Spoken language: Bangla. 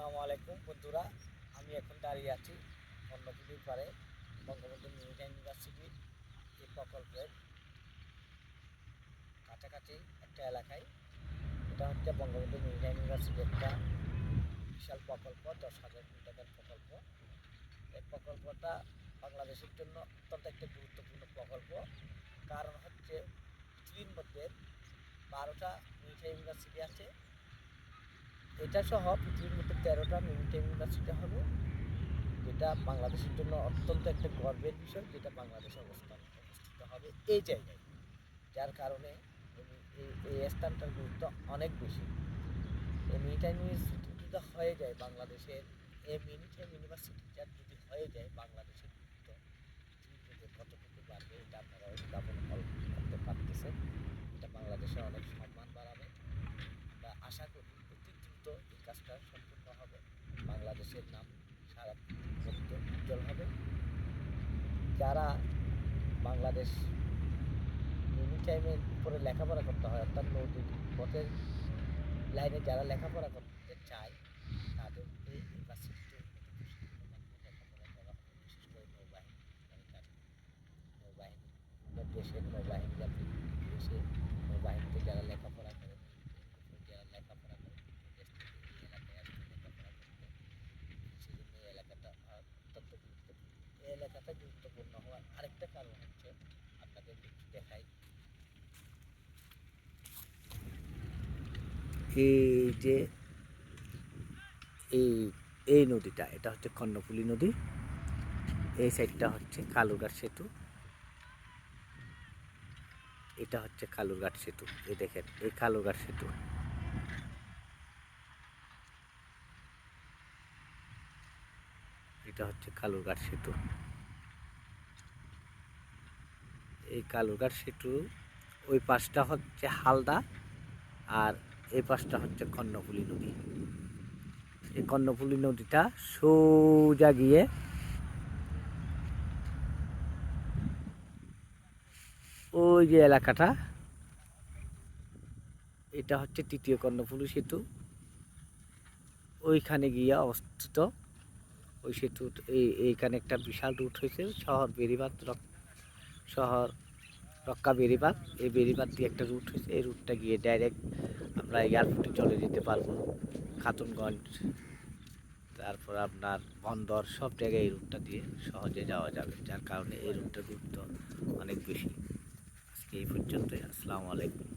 আলাইকুম, বন্ধুরা। আমি এখন দাঁড়িয়ে আছি অন্নপুরীর পারে বঙ্গবন্ধু মিলিটারি ইউনিভার্সিটির এই প্রকল্পের কাছাকাছি একটা এলাকায়। এটা হচ্ছে বঙ্গবন্ধু মিলিটারি ইউনিভার্সিটির একটা বিশাল প্রকল্প, দশ হাজার কোটি টাকার প্রকল্প। এই প্রকল্পটা বাংলাদেশের জন্য অত্যন্ত একটা গুরুত্বপূর্ণ প্রকল্প। কারণ হচ্ছে পৃথিবীর মধ্যে বারোটা মিলিটারি ইউনিভার্সিটি আছে। এটা সহ পৃথিবীর মধ্যে তেরোটা মিলিটারি ইউনিভার্সিটি হবে যেটা বাংলাদেশের জন্য অত্যন্ত একটা গর্বের বিষয়, যেটা বাংলাদেশে অবস্থান অবস্থিত হবে এই জায়গায়। যার কারণে এই- স্থানটার গুরুত্ব অনেক বেশি। এই মিলিটারি ইউনিভার্সিটি যদি হয়ে যায় বাংলাদেশের, এই মিলিটারি ইউনিভার্সিটিটা যদি হয়ে যায় বাংলাদেশের গুরুত্ব পৃথিবীর মধ্যে কতটুকু বাড়বে এটা আপনারা অনুধাবন কল- করতে পারতেছেন এটা বাংলাদেশের অনেক সম্মান বাড়াবে আমরা আশা করি অতি দ্রুত এই সম্পূর্ণ হবে। বাংলাদেশের নাম সারা পৃথিবীর উজ্জ্বল হবে। যারা বাংলাদেশ মিনি টাইমের উপরে লেখাপড়া করতে হয়, অর্থাৎ নদীর পথের লাইনে যারা লেখাপড়া করতে চায় ইউনিভার্সিটিতে লেখাপড়া করা নৌবাহিনী দেশের নৌবাহিনী জাতি দেশে নৌবাহিনীতে যারা লেখাপড়া করে যারা লেখাপড়া করে দেশ থেকে এই এলাকায় আসবে লেখাপড়া করতে সেজন্য এই এলাকাটা আহ, অত্যন্ত গুরুত্বপূর্ণ এই এলাকাটা গুরুত্বপূর্ণ হওয়ার আরেকটা কারণ হচ্ছে আপনাদের একটু দেখাই। এই যে এই এই নদীটা, এটা হচ্ছে কর্ণফুলী নদী। এই সাইডটা হচ্ছে কালুরঘাট সেতু। এটা হচ্ছে কালুরঘাট সেতু, এই দেখেন, এই কালুরঘাট সেতু। এটা হচ্ছে কালুরঘাট সেতু। এই কালুরঘাট সেতু ওই পাশটা হচ্ছে হালদা আর এই পাশটা হচ্ছে কর্ণফুলী নদী। এই কর্ণফুলী নদীটা সোজা গিয়ে ওই যে এলাকাটা, এটা হচ্ছে তৃতীয় কর্ণফুলী সেতু। ওইখানে গিয়ে অবস্থিত ওই সেতু এই, এইখানে একটা বিশাল রুট হয়েছে, শহর বেরিবাদ শহর রক্কা বেরিবাদ এই বেরিবাদ দিয়ে একটা রুট হয়েছে, এই রুটটা গিয়ে ডাইরেক্ট আমরা এয়ারপোর্টে চলে যেতে পারব, খাতুনগঞ্জ, তারপর আপনার বন্দর, সব জায়গায় এই রুটটা দিয়ে সহজে যাওয়া যাবে, যার কারণে এই রুটটার গুরুত্ব অনেক বেশি। আজকে এই পর্যন্তই, আসসালামু আলাইকুম।